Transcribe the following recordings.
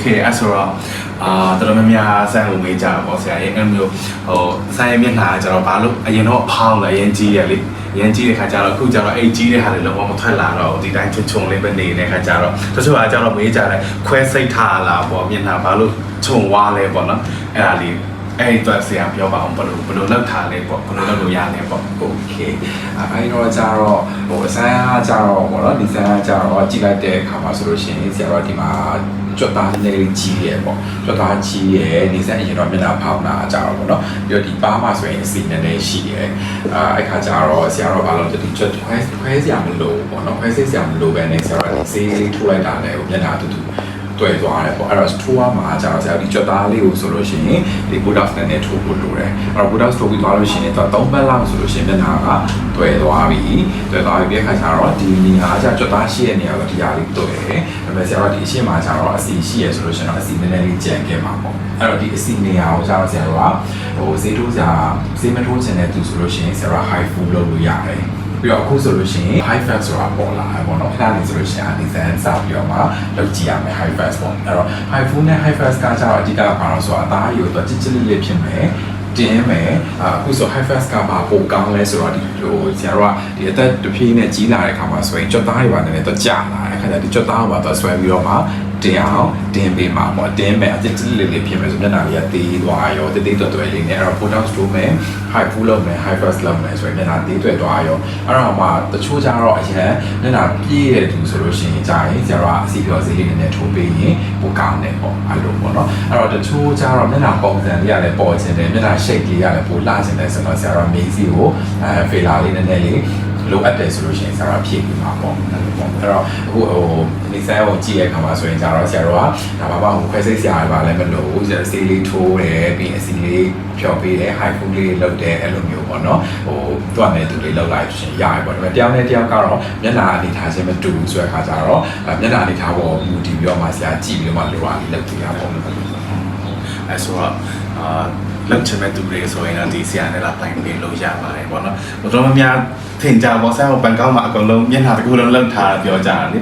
เคအဲ့ဆိုတော့အာတော်တော်များများဆန်ကိုမေးကြတာပေါ့ဆရာရဲ့အဲ့မျိုးဟိုဆန်ရဲ့မျက်နှာကကျတော့ဘာလို့အရင်တော့ဖောင်းတယ်အရင်ကြီးရလေအရင်ကြီးတဲ့ခါကျတော့အခုကျတော့အဲ့ကြီးတဲ့ဟာတွေလုံးဝမထွက်လာတော့ဘူးဒီတိုင်းချုံချုံလေးပဲနေတဲ့ခါကျတော့တချို့ကကျတော့မေးကြတယ်ခွဲစိတ်ထားလာပေါ့မျက်နှာဘာလို့ချုံဝါလဲပေါ့နော်အဲ့ဒါလေး အဲ့ဒီတော့ဆရာပြောပါအောင်ဘယ်လိုဘယ်လိုလောက်ထားလဲပေါ့ဘယ်လိုလုပ်လို့ရလဲပေါ့ โอเคအဲဒီတော့ကျတော့ဟိုအစမ်းကကျတော့ဘောနော်ဒီစမ်းကကျတော့ကြည့်လိုက်တဲ့အခါမှာဆိုလို့ရှိရင်ဆရာတော်ဒီမှာကြွက်သားလေးလေးကြီးရယ်ပေါ့ကြွက်သားကြီးရယ်ဒီစမ်းအရင်တော့မျက်နှာဖောင်းတာကြတော့ပေါ့နော်ပြီးတော့ဒီပါးမှာဆိုရင်အစီနည်းနည်းရှိရယ်အာအဲ့ခါကျတော့ဆရာတော်ဘာလို့ဒီကြွက်ခွဲခွဲစရာမလိုပေါ့နော်ခွဲစိတ်စရာမလိုပဲနဲ့ဆရာတော်ဆေးလေးထိုးလိုက်တာလည်းမျက်နှာတူတူ တွေ့သွားတယ်ပေါ့အဲ့တော့ထိုးရမှာကျတော့ဆရာဒီကြွက်သားလေးကိုဆိုလို့ရှိရင်ဒီ Buddha နဲ့နဲ့ထိုးဖို့လိုတယ်အဲ့တော့ Buddha ထိုးပြီးသွားလို့ရှိရင်တော့၃ပတ်လောက်ဆိုလို့ရှိရင်မျက်နှာကတွေ့သွားပြီတွေ့သွားပြီပြီးခါကျတော့ဒီနေရာကျကြွက်သားရှိတဲ့နေရာကဒီဟာလေးတွေ့တယ်ဒါပေမဲ့ဆရာကဒီအရှိမကျတော့အစီရှိရဆိုလို့ရှိရင်တော့အစီနည်းနည်းလေးကြံခဲ့မှာပေါ့အဲ့တော့ဒီအစီနေရာကိုကျတော့ဆရာကဟိုဈေးထိုးစရာဈေးမထိုးချင်တဲ့သူဆိုလို့ရှိရင်ဆရာက high full လုပ်လို့ရတယ် ပြီးတော့အခုဆိုလို့ရှိရင် high fat ဆိုတာပေါ်လာတယ်ပေါ့နော်ခဏနေဆိုလို့ရှိရင်အနေစမ်းစပြီးတော့မှလောက်ကြည့်ရမယ် high fat ပေါ့အဲ့တော့ high full နဲ့ high fat ကကျတော့အဓိကဘာလို့ဆိုတော့အသားအယိုတော့ချစ်ချစ်လေးလေးဖြစ်မယ်တင်းမယ်အခုဆို high fat ကဘာပိုကောင်းလဲဆိုတော့ဒီဟိုဆရာတို့ကဒီအသက်တစ်ပြေးနဲ့ကြီးလာတဲ့ခါမှာဆိုရင်ကြွက်သားတွေပါနည်းနည်းတော့ကြာလာတယ်ခါကျဒီကြွက်သားကပါတော့ဆွဲပြီးတော့မှ တင်အောင်တင်ပေးမှာပေါ့တင်းမယ်အချစ်ချစ်လေးလေးဖြစ်မယ်ဆိုမျက်နှာလေးကတေးသွားရောတေးတေးတွယ်တွယ်လေးနဲ့အဲ့တော့ product store မယ် high full လုပ်မယ် high fast လုပ်မယ်ဆိုရင်မျက်နှာတေးတွယ်သွားရောအဲ့တော့မှတချို့ကျတော့အရင်မျက်နှာပြည့်တဲ့သူဆိုလို့ရှိရင်ကြာရင်ဆရာကအစီပြောစေးလေးနဲ့ထိုးပေးရင်ပိုကောင်းတယ်ပေါ့အဲ့လိုပေါ့နော်အဲ့တော့တချို့ကျတော့မျက်နှာပုံစံလေးရတယ်ပေါ်ချင်တယ်မျက်နှာ shape လေးရတယ်ပိုလှချင်တယ်ဆိုတော့ဆရာကမေးစီကိုအဲဖေလာလေးနည်းနည်းလေး လိုအပ်တယ်ဆိုလို့ရှိရင်ဆရာကဖြည့်ပြီးမှာပေါ့အဲ့လိုပေါ့အဲ့တော့အခုဟိုနေဆိုင်ကိုကြည့်တဲ့အခါမှာဆိုရင်ကျတော့ဆရာတော်ကဒါဘာမှဟိုခွဲစိတ်ဆရာတွေပါလည်းမလို့ဘူးဆရာစေးလေးထိုးတယ်ပြီးအစီလေးဖြော်ပေးတယ် high food လေးလုပ်တယ်အဲ့လိုမျိုးပေါ့နော်ဟိုသူ့အနေနဲ့သူလေးလောက်လိုက်ရှင်ရတယ်ပေါ့ဒါပေမဲ့တယောက်နဲ့တယောက်ကတော့မျက်နှာအနေထားချင်းမတူဘူးဆိုတဲ့အခါကျတော့မျက်နှာအနေထားပေါ်မူတည်ပြီးတော့မှဆရာကြည့်ပြီးတော့မှလိုရလေးလုပ်ပြရပေါ့ အဲ့ဆိုတော့အာလောက်ချင်မဲ့သူတွေဆိုရင်တော့ဒီဆရာနဲ့လာတိုင်ပေးလို့ရပါတယ်ပေါ့နော်ဘယ်တော့မှများထင်ကြပါဆရာကဘန်ကောက်မှာအကုန်လုံးမျက်နှာတစ်ခုလုံးလောက်ထားတာပြောကြတာလေ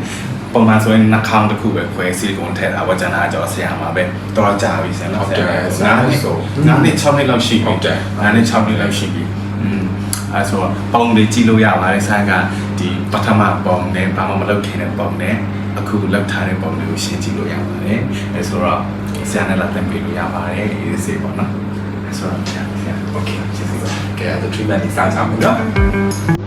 ပုံမှန်ဆိုရင်နှာခေါင်းတစ်ခုပဲခွဲဆီလီကွန်ထည့်တာဝကျန်တာကကျော်ဆရာမှာပဲတော်ကြာပြီဆရာနော်ဆရာငါးနှစ်ငါးနှစ်6နှစ်လောက်ရှိပြီငါးနှစ်6နှစ်လောက်ရှိပြီอืมအဲဆိုတော့ပုံတွေကြည့်လို့ရပါတယ်ဆရာကဒီပထမပုံနဲ့ဘာမှမလုပ်ခင်တဲ့ပုံနဲ့ အခုလောက်ထားတဲ့ပုံတွေကိုရှင်းကြည့်လို့ရပါတယ်အဲဆိုတော့ဆရာနဲ့လာသင်ပေးလို့ရပါတယ်အေးစေးပေါ့နော်အဲဆိုတော့ဆရာဆရာ Okay ကျေးဇူးပါကဲအဲ့ဒါ treatment ဒီစားကြမယ်နော်